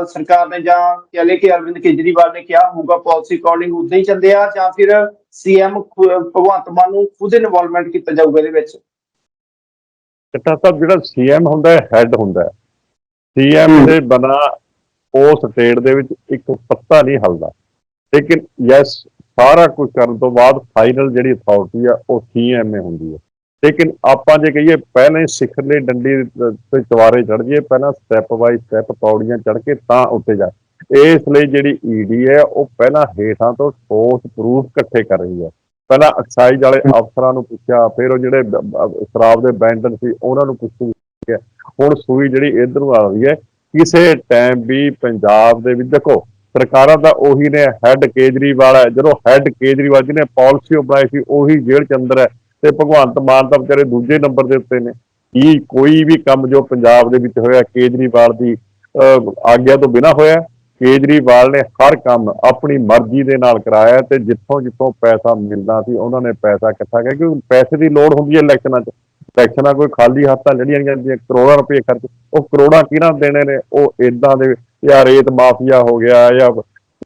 ਸਰਕਾਰ ਨੇ ਜਾਂ ਕਹਿ ਲਏ ਕਿ ਅਰਵਿੰਦ ਕੇਜਰੀਵਾਲ ਨੇ ਕਿਹਾ ਹੋਊਗਾ ਪਾਲਿਸੀ ਅਕੋਰਡਿੰਗ ਉਦਾਂ ਹੀ ਚੱਲਦੇ ਆ ਜਾਂ ਫਿਰ ਸੀਐਮ ਭਗਵੰਤ ਮਾਨ ਨੂੰ ਖੁਦ ਇਨਵੋਲਵਮੈਂਟ ਕੀਤਾ ਜਾਊਗਾ ਇਹਦੇ ਵਿੱਚ? ਚੱਟਾ ਸਾਹਿਬ ਜਿਹੜਾ ਸੀਐਮ ਹੁੰਦਾ ਹੈ ਹੈੱਡ ਹੁੰਦਾ ਹੈ। ਸੀਐਮ ਦੇ ਬਣਾ ਉਸ ਸਟੇਟ ਦੇ ਵਿੱਚ ਇੱਕ ਪੱਤਾ ਨਹੀਂ ਹਲਦਾ। ਲੇਕਿਨ ਯੈਸ ਸਾਰਾ ਕੁਝ ਕਰਨ ਤੋਂ ਬਾਅਦ ਫਾਈਨਲ ਜਿਹੜੀ ਅਥਾਰਟੀ ਆ ਉਹ ਸੀਐਮ ਹੁੰਦੀ ਹੈ ਲੇਕਿਨ ਆਪਾਂ ਜੇ ਕਹੀਏ ਪਹਿਲਾਂ ਸਿਖਰਲੀ ਡੰਡੀ ਤੇ ਚਵਾਰੇ ਚੜ ਜਾਈਏ ਪਹਿਲਾਂ ਸਟੈਪ ਬਾਈ ਸਟੈਪ ਪੌੜੀਆਂ ਚੜ ਕੇ ਤਾਂ ਉੱਤੇ ਜਾ। ਇਸ ਲਈ ਜਿਹੜੀ ਈਡੀ ਹੈ ਉਹ ਪਹਿਲਾਂ ਹੇਠਾਂ ਤੋਂ ਠੋਸ ਪ੍ਰੂਫ ਇਕੱਠੇ ਕਰ ਰਹੀ ਹੈ ਪਹਿਲਾਂ ਐਕਸਾਈਜ਼ ਵਾਲੇ ਅਫਸਰਾਂ ਨੂੰ ਪੁੱਛਿਆ ਫਿਰ ਉਹ ਜਿਹੜੇ ਸ਼ਰਾਬ ਦੇ ਬੈਂਡਰ ਸੀ ਉਹਨਾਂ ਨੂੰ ਪੁੱਛਿਆ। ਹੁਣ ਸੂਈ ਜਿਹੜੀ ਇਧਰੋਂ ਆ ਰਹੀ ਹੈ ਕਿਸੇ ਟਾਈਮ ਵੀ ਪੰਜਾਬ ਦੇ ਵਿੱਚ ਦੇਖੋ ਸਰਕਾਰਾਂ ਦਾ ਉਹੀ ਨੇ ਹੈੱਡ ਕੇਜਰੀਵਾਲ ਹੈ। ਜਦੋਂ ਹੈੱਡ ਕੇਜਰੀਵਾਲ ਜਿਹਨੇ ਪਾਲਿਸੀ ਬਣਾਈ ਸੀ ਉਹੀ ਜੇਲ੍ਹ ਚ ਅੰਦਰ ਹੈ ਤੇ ਭਗਵੰਤ ਮਾਨ ਤਾਂ ਵਿਚਾਰੇ ਦੂਜੇ ਨੰਬਰ ਦੇ ਉੱਤੇ ਨੇ। ਕੀ ਕੋਈ ਵੀ ਕੰਮ ਜੋ ਪੰਜਾਬ ਦੇ ਵਿੱਚ ਹੋਇਆ ਕੇਜਰੀਵਾਲ ਦੀ ਅਹ, ਆਗਿਆ ਤੋਂ ਬਿਨਾਂ ਹੋਇਆ ਕੇਜਰੀਵਾਲ ਨੇ ਹਰ ਕੰਮ ਆਪਣੀ ਮਰਜ਼ੀ ਦੇ ਨਾਲ ਕਰਾਇਆ ਤੇ ਜਿੱਥੋਂ ਜਿੱਥੋਂ ਪੈਸਾ ਮਿਲਦਾ ਸੀ ਉਹਨਾਂ ਨੇ ਪੈਸਾ ਇਕੱਠਾ ਕਰਕੇ ਕਿਉਂਕਿ ਪੈਸੇ ਦੀ ਲੋੜ ਹੁੰਦੀ ਹੈ ਇਲੈਕਸ਼ਨਾਂ 'ਚ। ਇਲੈਕਸ਼ਨਾਂ ਕੋਈ ਖਾਲੀ ਹੱਥਾਂ ਲੜੀਆਂ ਜਾਂਦੀਆਂ ਕਰੋੜਾਂ ਰੁਪਏ ਖਰਚ। ਉਹ ਕਰੋੜਾਂ ਕਿਹਨਾਂ ਦੇਣੇ ਨੇ? ਉਹ ਇਦਾਂ ਦੇ ਜਾਂ ਰੇਤ ਮਾਫੀਆ ਹੋ ਗਿਆ ਜਾਂ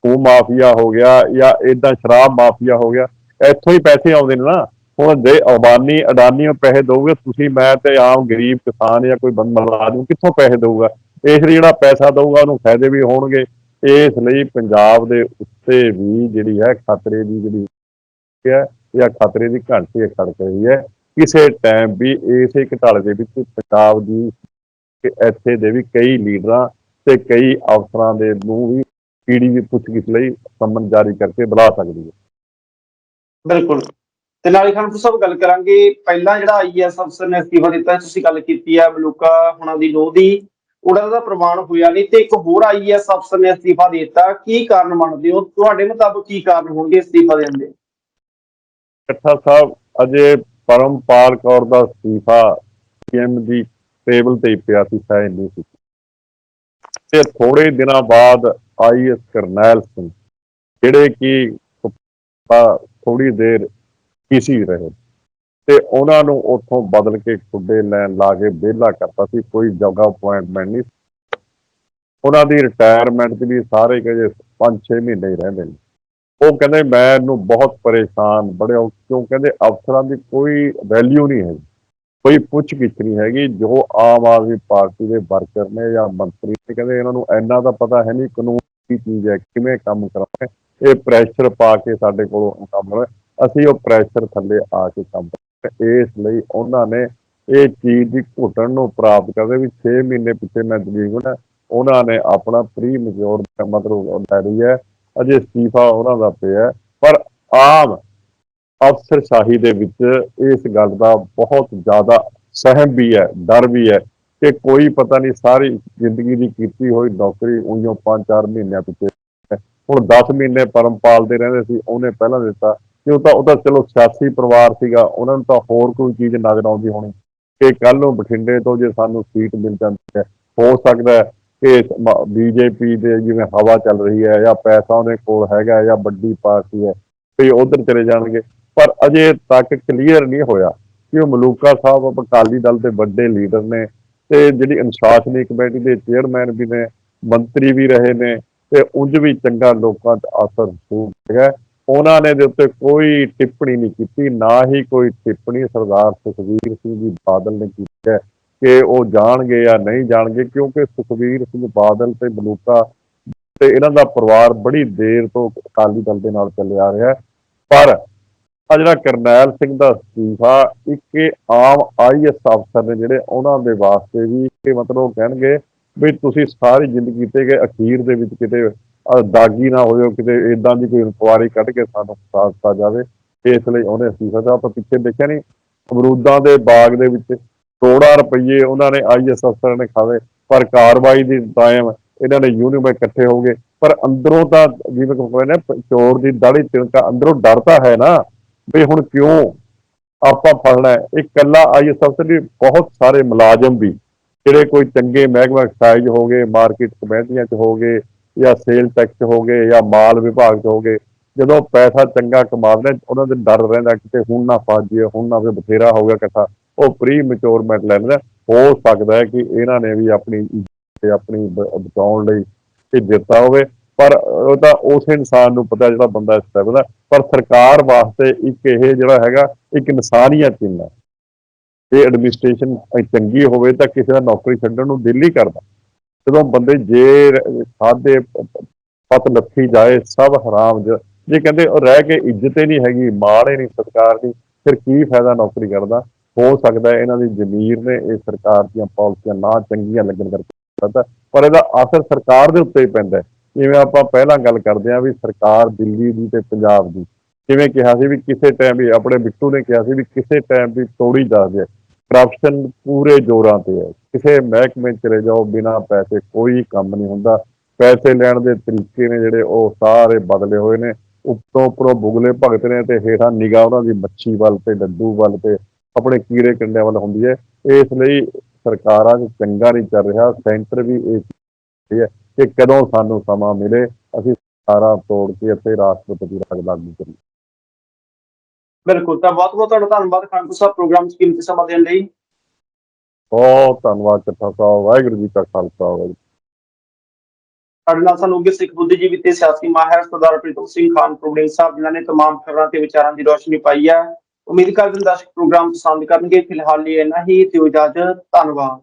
ਉਹ ਮਾਫੀਆ ਹੋ ਗਿਆ ਜਾਂ ਇਦਾਂ ਸ਼ਰਾਬ ਮਾਫੀਆ ਹੋ ਗਿਆ, ਇੱਥੋਂ ਹੀ ਪੈਸੇ ਆਉਂਦੇ ਨੇ ਨਾ। ਹੁਣ ਦੇ ਅਬਾਨੀ, ਅਡਾਨੀ ਨੂੰ ਪੈਸੇ ਦਊਗੇ, ਤੁਸੀਂ ਮੈਂ ਤੇ ਆਮ ਗਰੀਬ ਕਿਸਾਨ ਜਾਂ ਕੋਈ ਬੰਦਾ ਮੁਲਾਜ਼ਮ ਕਿੱਥੋਂ ਪੈਸੇ ਦਊਗਾ? ਇਸ ਲਈ ਜਿਹੜਾ ਪੈਸਾ ਦਊਗਾ, ਉਹਨੂੰ ਫਾਇਦੇ ਵੀ ਹੋਣਗੇ। ਇਸ ਲਈ ਪੰਜਾਬ ਦੇ ਉੱਤੇ ਵੀ ਜਿਹੜੀ ਹੈ, ਖਤਰੇ ਦੀ ਜਿਹੜੀ ਹੈ, ਜਾਂ ਖਤਰੇ ਦੀ ਘੰਟੀ ਖੜਕ ਰਹੀ ਹੈ। ਕਿਸੇ ਟਾਈਮ ਵੀ ਇਸੇ ਘਟਾਲੇ ਦੇ ਵਿੱਚ ਪੰਜਾਬ ਦੀ ਇੱਥੇ ਦੇ ਵੀ ਕਈ ਲੀਡਰਾਂ ਤੇ ਕਈ ਅਫਸਰਾਂ ਦੇ ਨੂੰ ਵੀ ਪੀੜੀ ਦੀ ਪੁੱਛਗਿੱਛ ਲਈ ਸੰਮਨ ਜਾਰੀ ਕਰਕੇ ਬੁਲਾ ਸਕਦੀ ਹੈ। ਬਿਲਕੁਲ। ਤੇ ਨਾਲੇ ਖਾਲਸਾ ਸਾਹਿਬ ਗੱਲ ਕਰਾਂਗੇ ਪਹਿਲਾਂ ਜਿਹੜਾ ਆਈਐਸ ਅਫਸਰ ਨੇ ਅਸਤੀਫਾ ਦਿੱਤਾ ਤੁਸੀਂ ਗੱਲ ਕੀਤੀ ਹੈ ਮਲੂਕਾ ਹੁਣਾਂ ਦੀ ਨੋਹ ਦੀ ਉਹਨਾਂ ਦਾ ਪ੍ਰਮਾਣ ਹੋਇਆ ਨਹੀਂ ਤੇ ਇੱਕ ਹੋਰ ਆਈਐਸ ਅਫਸਰ ਨੇ ਅਸਤੀਫਾ ਦਿੱਤਾ। ਕੀ ਕਾਰਨ ਮੰਨਦੇ ਹੋ? ਤੁਹਾਡੇ ਮੁਤਾਬਕ ਕੀ ਕਾਰਨ ਹੋਣਗੇ ਅਸਤੀਫਾ ਦੇਣ ਦੇ? ਇਕੱਠਾ ਸਾਹਿਬ ਅਜੇ ਪਰਮਪਾਲ ਕੌਰ ਦਾ ਅਸਤੀਫਾ ਪੀਐਮ ਦੀ ਟੇਬਲ ਤੇ ਪਿਆ ਸੀ ਸਾਇਨ ਨਹੀਂ ਸੀ ਤੇ ਥੋੜੇ ਦਿਨਾਂ ਬਾਅਦ ਆਈਐਸ ਕਰਨੈਲ ਸਿੰਘ, ਜਿਹੜੇ ਕਿ ਥੋੜੀ ਦੇਰ ਕਿਸੇ ਰਹੇ ਤੇ ਉਹਨਾਂ ਨੂੰ ਉੱਥੋਂ ਬਦਲ ਕੇ ਖੁੱਡੇ ਲੈਣ ਲਾ ਕੇ ਵਿਹਲਾ ਕਰਤਾ ਸੀ, ਕੋਈ ਜਗ੍ਹਾ ਅਪਾਇੰਟਮੈਂਟ ਨਹੀਂ ਉਹਨਾਂ ਦੀ ਰਿਟਾਇਰਮੈਂਟ 'ਚ ਵੀ ਸਾਰੇ ਕਹਿੰਦੇ 5-6 ਮਹੀਨੇ ਹੀ ਰਹਿੰਦੇ ਨੇ। ਉਹ ਕਹਿੰਦੇ, ਮੈਂ ਇਹਨੂੰ ਬਹੁਤ ਪਰੇਸ਼ਾਨ, ਬੜੇ ਔ- ਕਿਉਂ ਕਹਿੰਦੇ, ਅਫਸਰਾਂ ਦੀ ਕੋਈ ਵੈਲਿਊ ਨਹੀਂ ਹੈ ਕੋਈ ਪੁੱਛ ਗਿੱਛ ਨਹੀਂ ਹੈਗੀ, ਜੋ ਆਮ ਆਦਮੀ ਪਾਰਟੀ ਦੇ ਵਰਕਰ ਨੇ ਜਾਂ ਮੰਤਰੀ ਨੇ ਕਹਿੰਦੇ ਇਹਨਾਂ ਨੂੰ ਇੰਨਾ ਤਾਂ ਪਤਾ ਹੈ ਨਹੀਂ ਕਾਨੂੰਨ ਕੀ ਚੀਜ਼ ਹੈ, ਕਿਵੇਂ ਕੰਮ ਕਰਾਉਣਾ ਇਹ ਪ੍ਰੈਸ਼ਰ ਪਾ ਕੇ ਸਾਡੇ ਕੋਲੋਂ ਕੰਮ ਅਸੀਂ ਉਹ ਪ੍ਰੈਸ਼ਰ ਥੱਲੇ ਆ ਕੇ ਕੰਮ ਕਰਾਂਗੇ। ਇਸ ਲਈ ਉਹਨਾਂ ਨੇ ਇਹ ਚੀਜ਼ ਦੀ ਘੁੱਟਣ ਨੂੰ ਪ੍ਰਾਪਤ ਕਰਦੇ ਵੀ 6 ਮਹੀਨੇ ਪਿੱਛੇ ਮੈਂ ਦਲੀਪ ਹੋਣਾ ਉਹਨਾਂ ਨੇ ਆਪਣਾ ਪ੍ਰੀ ਮੈਚੁਰ ਮਤਲਬ ਲੈ ਰਹੀ ਹੈ ਅਜੇ ਅਸਤੀਫਾ ਉਹਨਾਂ ਦਾ ਪਿਆ ਪਰ ਆਮ ਅਫਸਰਸ਼ਾਹੀ ਦੇ ਵਿੱਚ ਇਸ ਗੱਲ ਦਾ ਬਹੁਤ ਜ਼ਿਆਦਾ ਸਹਿਮ ਵੀ ਹੈ, ਡਰ ਵੀ ਹੈ ਕਿ ਕੋਈ ਪਤਾ ਨਹੀਂ ਸਾਰੀ ਜ਼ਿੰਦਗੀ ਦੀ ਕੀਤੀ ਹੋਈ ਨੌਕਰੀ ਉਈਓ 5-4 ਮਹੀਨਿਆਂ ਪਿੱਛੇ ਹੁਣ 10 ਮਹੀਨੇ ਪਰਮਪਾਲ ਦੇ ਰਹਿੰਦੇ ਸੀ, ਉਹਨੇ ਪਹਿਲਾਂ ਦਿੱਤਾ। ਕਿ ਉਹ ਤਾਂ ਉਹ ਤਾਂ ਚਲੋ ਸਿਆਸੀ ਪਰਿਵਾਰ ਸੀਗਾ, ਉਹਨਾਂ ਨੂੰ ਤਾਂ ਹੋਰ ਕੋਈ ਚੀਜ਼ ਨਜ਼ਰ ਆਉਂਦੀ ਹੋਣੀ। ਕਿ ਕੱਲ ਨੂੰ ਬਠਿੰਡੇ ਤੋਂ ਜੇ ਸਾਨੂੰ ਸੀਟ ਮਿਲ ਜਾਂਦੀ ਹੈ, ਹੋ ਸਕਦਾ ਹੈ ਕਿ ਬੀਜੇਪੀ ਦੇ ਜਿਵੇਂ ਹਵਾ ਚੱਲ ਰਹੀ ਹੈ ਜਾਂ ਪੈਸਾ ਉਹਦੇ ਕੋਲ ਹੈਗਾ ਜਾਂ ਵੱਡੀ ਪਾਰਟੀ ਹੈ ਵੀ ਉਧਰ ਚਲੇ ਜਾਣਗੇ। ਪਰ ਅਜੇ ਤੱਕ ਕਲੀਅਰ ਨਹੀਂ ਹੋਇਆ ਕਿ ਉਹ ਮਲੂਕਾ ਸਾਹਿਬ ਅਕਾਲੀ ਦਲ ਦੇ ਵੱਡੇ ਲੀਡਰ ਨੇ ਤੇ ਜਿਹੜੀ ਅਨੁਸ਼ਾਸਨੀ ਕਮੇਟੀ ਦੇ ਚੇਅਰਮੈਨ ਵੀ ਨੇ, ਮੰਤਰੀ ਵੀ ਰਹੇ ਨੇ ਤੇ ਉਂਝ ਵੀ ਚੰਗਾ ਲੋਕਾਂ 'ਚ ਅਸਰ ਹੋ ਹੈਗਾ ਉਹਨਾਂ ਨੇ ਦੇ ਉੱਤੇ ਕੋਈ ਟਿੱਪਣੀ ਨਹੀਂ ਕੀਤੀ, ਨਾ ਹੀ ਕੋਈ ਟਿੱਪਣੀ ਸਰਦਾਰ ਸੁਖਬੀਰ ਸਿੰਘ ਜੀ ਬਾਦਲ ਨੇ ਕੀਤੀ ਹੈ ਕਿ ਉਹ ਜਾਣਗੇ ਜਾਂ ਨਹੀਂ ਜਾਣਗੇ, ਕਿਉਂਕਿ ਸੁਖਬੀਰ ਸਿੰਘ ਬਾਦਲ ਤੇ ਮਲੂਕਾ ਤੇ ਇਹਨਾਂ ਦਾ ਪਰਿਵਾਰ ਬੜੀ ਦੇਰ ਤੋਂ ਅਕਾਲੀ ਦਲ ਦੇ ਨਾਲ ਚੱਲਿਆ ਆ ਰਿਹਾ। ਪਰ ਆ ਜਿਹੜਾ ਕਰਨੈਲ ਸਿੰਘ ਦਾ ਅਸਤੀਫਾ ਇੱਕ ਇਹ ਆਮ ਆਈਐਸ ਅਫਸਰ ਨੇ ਜਿਹੜੇ ਉਹਨਾਂ ਦੇ ਵਾਸਤੇ ਵੀ ਕਿ ਮਤਲਬ ਉਹ ਕਹਿਣਗੇ ਵੀ ਤੁਸੀਂ ਸਾਰੀ ਜ਼ਿੰਦਗੀ ਤੇ ਗਏ ਅਖੀਰ ਦੇ ਵਿੱਚ ਕਿਤੇ ਦਾਗੀ ਨਾ ਹੋਇਓ, ਕਿਤੇ ਇਦਾਂ ਦੀ ਕੋਈ ਇਨਕੁਆਰੀ ਕੱਢ ਕੇ ਸਾਨੂੰ ਫਸਾ ਦਿੱਤਾ ਜਾਵੇ। ਇਸ ਲਈ ਉਹਨੇ ਅਸਤੀਫਾ ਦਾ ਆਪਾਂ ਪਿੱਛੇ ਦੇਖਿਆ ਨਹੀਂ ਅਮਰੂਦਾਂ ਦੇ ਬਾਗ ਦੇ ਵਿੱਚ ਕਰੋੜਾਂ ਰੁਪਏ ਉਹਨਾਂ ਨੇ ਆਈਐਸ ਅਫਸਰ ਨੇ ਖਾਵੇ, ਪਰ ਕਾਰਵਾਈ ਦੀ ਟਾਈਮ ਇਹਨਾਂ ਨੇ ਯੂਨੀਵਰ ਇਕੱਠੇ ਹੋ ਗਏ। ਪਰ ਅੰਦਰੋਂ ਤਾਂ ਜਿਵੇਂ ਕਹਿੰਦੇ ਨੇ ਚੋਰ ਦੀ ਦਾੜੀ ਤਿਲਕਾ ਅੰਦਰੋਂ ਡਰ ਤਾਂ ਹੈ ਨਾ। ਵੀ ਹੁਣ ਕਿਉਂ ਆਪਾਂ ਫੜਨਾ ਹੈ ਇਹ ਕੱਲਾ ਆਈਐਸ ਅਫਸਰ ਵੀ ਬਹੁਤ ਸਾਰੇ ਮੁਲਾਜ਼ਮ ਵੀ ਜਿਹੜੇ ਕੋਈ ਚੰਗੇ ਮਹਿਕਮਾ ਐਕਸਾਈਜ਼ ਹੋ ਗਏ ਮਾਰਕੀਟ ਕਮੇਟੀਆਂ 'ਚ ਹੋ ਗਏ ਜਾਂ ਸੇਲ ਟੈਕਸ 'ਚ ਹੋ ਗਏ ਜਾਂ ਮਾਲ ਵਿਭਾਗ 'ਚ ਹੋ ਗਏ ਜਦੋਂ ਪੈਸਾ ਚੰਗਾ ਕਮਾਉਂਦੇ ਨੇ, ਉਹਨਾਂ ਦੇ ਡਰ ਰਹਿੰਦਾ ਕਿਤੇ ਹੁਣ ਨਾ ਫਸ ਜਾਈਏ ਹੁਣ ਨਾ ਫਿਰ ਬਥੇਰਾ ਹੋ ਗਿਆ ਇਕੱਠਾ। ਉਹ ਪ੍ਰੀ ਮੈਚੋਰਮੈਂਟ ਲੈਂਦੇ। ਨੇ। ਹੋ ਸਕਦਾ ਹੈ ਕਿ ਇਹਨਾਂ ਨੇ ਵੀ ਆਪਣੀ ਤੇ ਆਪਣੀ ਬਚਾਉਣ ਲਈ ਇਹ ਦਿੱਤਾ ਹੋਵੇ। ਪਰ ਉਹ ਤਾਂ ਉਸ ਇਨਸਾਨ ਨੂੰ ਪਤਾ ਜਿਹੜਾ ਬੰਦਾ ਇਸ ਤਰ੍ਹਾਂ ਦਾ, ਪਰ ਸਰਕਾਰ ਵਾਸਤੇ ਇੱਕ ਇਹ ਜਿਹੜਾ ਹੈਗਾ, ਇੱਕ ਇਨਸਾਨੀਅਤ ਚਿੰਨ੍ਹ ਹੈ। ਇਹ ਐਡਮਿਨਿਸਟ੍ਰੇਸ਼ਨ ਚੰਗੀ ਹੋਵੇ ਤਾਂ ਕਿਸੇ ਦਾ ਨੌਕਰੀ ਛੱਡਣ ਨੂੰ ਦਿਲ ਹੀ ਕਰਦਾ। ਜਦੋਂ ਬੰਦੇ ਜੇ ਖਾਦੇ ਪਤ ਲੱਥੀ ਜਾਏ, ਸਭ ਹਰਾਮ ਜੇ ਕਹਿੰਦੇ ਉਹ ਰਹਿ ਕੇ ਇੱਜ਼ਤ ਹੀ ਨਹੀਂ ਹੈਗੀ, ਮਾਣ ਹੀ ਨਹੀਂ, ਸਤਿਕਾਰ ਦੀ, ਫਿਰ ਕੀ ਫਾਇਦਾ ਨੌਕਰੀ ਕਰਦਾ? ਹੋ ਸਕਦਾ ਇਹਨਾਂ ਦੀ ਜ਼ਮੀਰ ਨੇ ਇਹ ਸਰਕਾਰ ਦੀਆਂ ਪਾਲਿਸੀਆਂ ਨਾ ਚੰਗੀਆਂ ਲੱਗਣ ਕਰਕੇ ਪਰ ਇਹਦਾ ਅਸਰ ਸਰਕਾਰ ਦੇ ਉੱਤੇ ਹੀ ਪੈਂਦਾ ਜਿਵੇਂ ਆਪਾਂ ਪਹਿਲਾਂ ਗੱਲ ਕਰਦੇ ਹਾਂ ਵੀ ਸਰਕਾਰ ਦਿੱਲੀ ਦੀ ਤੇ ਪੰਜਾਬ ਦੀ, ਕਿਵੇਂ ਕਿਹਾ ਸੀ ਵੀ ਕਿਸੇ ਟਾਈਮ ਵੀ ਆਪਣੇ ਬਿੱਟੂ ਨੇ ਕਿਹਾ ਸੀ ਵੀ ਕਿਸੇ ਟਾਈਮ ਵੀ ਤੋੜੀ ਦੱਸਦੇ ਕਰਪਸ਼ਨ ਪੂਰੇ ਜ਼ੋਰਾਂ ਤੇ ਹੈ। ਕਿਸੇ ਮਹਿਕਮੇ ਚਲੇ ਜਾਓ, ਬਿਨਾਂ ਪੈਸੇ ਕੋਈ ਕੰਮ ਨਹੀਂ ਹੁੰਦਾ। ਪੈਸੇ ਲੈਣ ਦੇ ਤਰੀਕੇ ਨੇ ਜਿਹੜੇ ਉਹ ਸਾਰੇ ਬਦਲੇ ਹੋਏ ਨੇ। ਉੱਤੋਂ ਉੱਪਰੋਂ ਬੁਗਲੇ ਭਗਤ ਨੇ ਤੇ ਹੇਠਾਂ ਨਿਗਾਹ ਉਹਨਾਂ ਦੀ ਮੱਛੀ ਵੱਲ ਤੇ ਡੱਡੂ ਵੱਲ ਤੇ ਆਪਣੇ ਕੀੜੇ ਕੰਡਿਆਂ ਵੱਲ ਹੁੰਦੀ ਹੈ। ਇਸ ਲਈ ਸਰਕਾਰਾਂ 'ਚ ਚੰਗਾ ਨਹੀਂ ਚੱਲ ਰਿਹਾ। ਸੈਂਟਰ ਵੀ ਇਸ ਹੈ ਕਿ ਕਦੋਂ ਸਾਨੂੰ ਸਮਾਂ ਮਿਲੇ ਅਸੀਂ ਸਾਰਾ ਤੋੜ ਕੇ ਅਤੇ ਰਾਸ਼ਟਰਪਤੀ ਰਾਜ ਲਾਗੂ ਕਰੀਏ ਬਿਲਕੁਲ ਤਾਂ ਬਹੁਤ ਬਹੁਤ ਤੁਹਾਡਾ ਧੰਨਵਾਦ ਖਾਨਪੁਰ ਸਾਹਿਬ ਪ੍ਰੋਗਰਾਮ 'ਚ ਕੀਮਤੀ ਸਮਾਂ ਦੇਣ ਲਈ ਬਹੁਤ ਧੰਨਵਾਦ ਚੱਠਾ ਸਾਹਿਬ ਵਾਹਿਗੁਰੂ ਜੀ ਕਾ ਖਾਲਸਾ ਵਾਹਿਗੁਰੂ ਸਾਡੇ ਨਾਲ ਸਾਨੂੰ ਉੱਗੇ ਸਿੱਖ ਬੁੱਧੀਜੀਵੀ ਤੇ ਸਿਆਸੀ ਮਾਹਿਰ ਸਰਦਾਰ ਪ੍ਰੀਤਮ ਸਿੰਘ ਖਾਨ ਪ੍ਰੋਗਰਾਮ ਸਾਹਿਬ ਜਿਨ੍ਹਾਂ ਨੇ तमाम ਖਬਰਾਂ ਤੇ ਵਿਚਾਰਾਂ ਦੀ ਰੋਸ਼ਨੀ ਪਾਈ ਹੈ ਉਮੀਦ ਕਰਦੇ ਹਾਂ ਦਰਸ਼ਕ ਪ੍ਰੋਗਰਾਮ ਪਸੰਦ ਕਰਨਗੇ ਫਿਲਹਾਲ ਲਈ ਇੰਨਾ ਹੀ ਤੇ ਇਜਾਜ਼ਤ ਧੰਨਵਾਦ